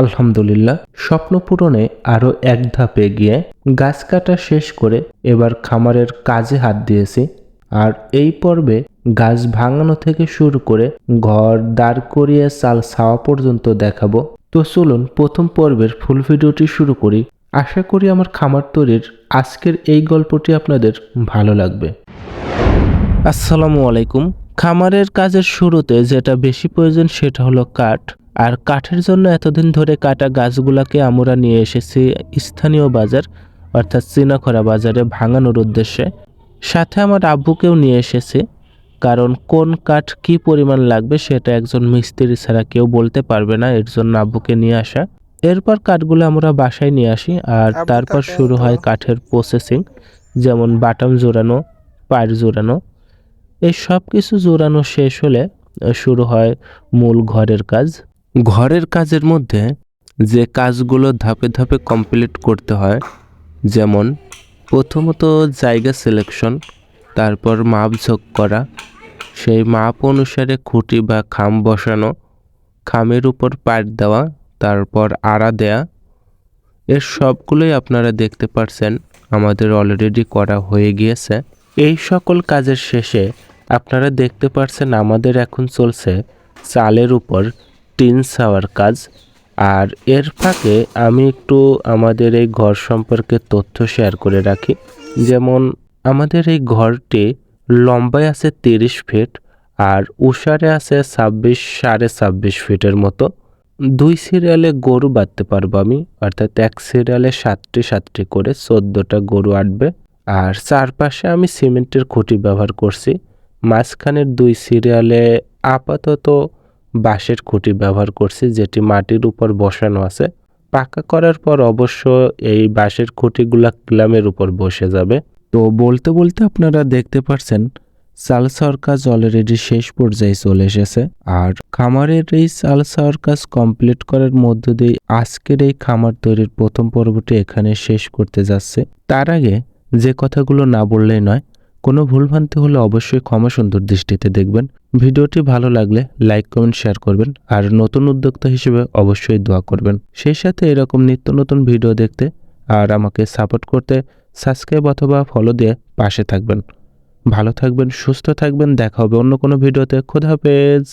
আলহামদুলিল্লাহ, স্বপ্ন পূরণে আরও এক ধাপ এগিয়ে গাছ কাটা শেষ করে এবার খামারের কাজে হাত দিয়েছি। আর এই পর্বে গাছ ভাঙানো থেকে শুরু করে ঘর দাঁড় করিয়ে চাল ছাওয়া পর্যন্ত দেখাবো। তো চলুন প্রথম পর্বের ফুল ভিডিওটি শুরু করি। আশা করি আমার খামার তৈরির আজকের এই গল্পটি আপনাদের ভালো লাগবে। আসসালামু আলাইকুম। খামারের কাজের শুরুতে যেটা বেশি প্রয়োজন সেটা হলো কাঠ। আর কাঠের জন্য এতদিন ধরে কাটা গাছগুলোকে আমরা নিয়ে এসেছি স্থানীয় বাজার অর্থাৎ চীনাখরা বাজারে ভাঙানোর উদ্দেশ্যে। সাথে আমার আব্বুকেও নিয়ে এসেছি কারণ কোন কাঠ কি পরিমাণ লাগবে সেটা একজন মিস্ত্রি ছাড়া কেউ বলতে পারবে না এর জন্য আব্বুকে নিয়ে আসা। এরপর কাঠগুলো আমরা বাসায় নিয়ে আসি আর তারপর শুরু হয় কাঠের প্রসেসিং যেমন বাটাম জোড়ানো পায়ের জোড়ানো। এই সব কিছু জোড়ানো শেষ হলে শুরু হয় মূল ঘরের কাজ। ঘরের কাজের মধ্যে যে কাজগুলো ধাপে ধাপে কমপ্লিট করতে হয়, যেমন প্রথমত জায়গা সিলেকশন তারপর মাপ ঝোঁক করা, সেই মাপ অনুসারে খুঁটি বা খাম বসানো, খামের উপর পাট দেওয়া, তারপর আড়া দেয়া। এর সবগুলোই আপনারা দেখতে পারছেন, আমাদের অলরেডি করা হয়ে গিয়েছে। এই সকল কাজের শেষে আপনারা দেখতে পারছেন আমাদের এখন চলছে চালের উপর টিন ছাওয়ার কাজ। আর এর ফাঁকে আমি একটু আমাদের এই ঘর সম্পর্কে তথ্য শেয়ার করে রাখি। যেমন, আমাদের এই ঘরটি লম্বায় আছে তিরিশ ফিট আর উষারে আছে ছাব্বিশ, সাড়ে ছাব্বিশ ফিটের মতো। দুই সিরিয়ালে গরু বাঁধতে পারব আমি, অর্থাৎ এক সিরিয়ালে সাতটি সাতটি করে চোদ্দোটা গরু আটবে। আর চারপাশে আমি সিমেন্টের খুঁটি ব্যবহার করছি। মাঝখানের দুই সিরিয়ালে আপাতত বাঁশের খুঁটি ব্যবহার করছি, যেটি মাটির উপর বসানো আছে। পাকা করার পর অবশ্য এই বাঁশের খুঁটিগুলা ক্লামের উপর বসে যাবে। তো বলতে বলতে আপনারা দেখতে পারছেন সালসার কাজ অলরেডি শেষ পর্যায়ে চলে এসেছে। আর খামারের এই সালসার কাজ কমপ্লিট করার মধ্য দিয়ে আজকের এই খামার তৈরির প্রথম পর্বটি এখানে শেষ করতে যাচ্ছে। তার আগে যে কথাগুলো না বললেই নয়, কোনো ভুলভ্রান্তি হলে অবশ্যই ক্ষমা সুন্দর দৃষ্টিতে দেখবেন। ভিডিওটি ভালো লাগলে লাইক, কমেন্ট, শেয়ার করবেন আর নতুন উদ্যোক্তা হিসেবে অবশ্যই দোয়া করবেন। সেই সাথে এরকম নিত্য নতুন ভিডিও দেখতে আর আমাকে সাপোর্ট করতে সাবস্ক্রাইব অথবা ফলো দিয়ে পাশে থাকবেন। ভালো থাকবেন, সুস্থ থাকবেন, দেখা হবে অন্য কোনো ভিডিওতে। খোদা হাফেজ।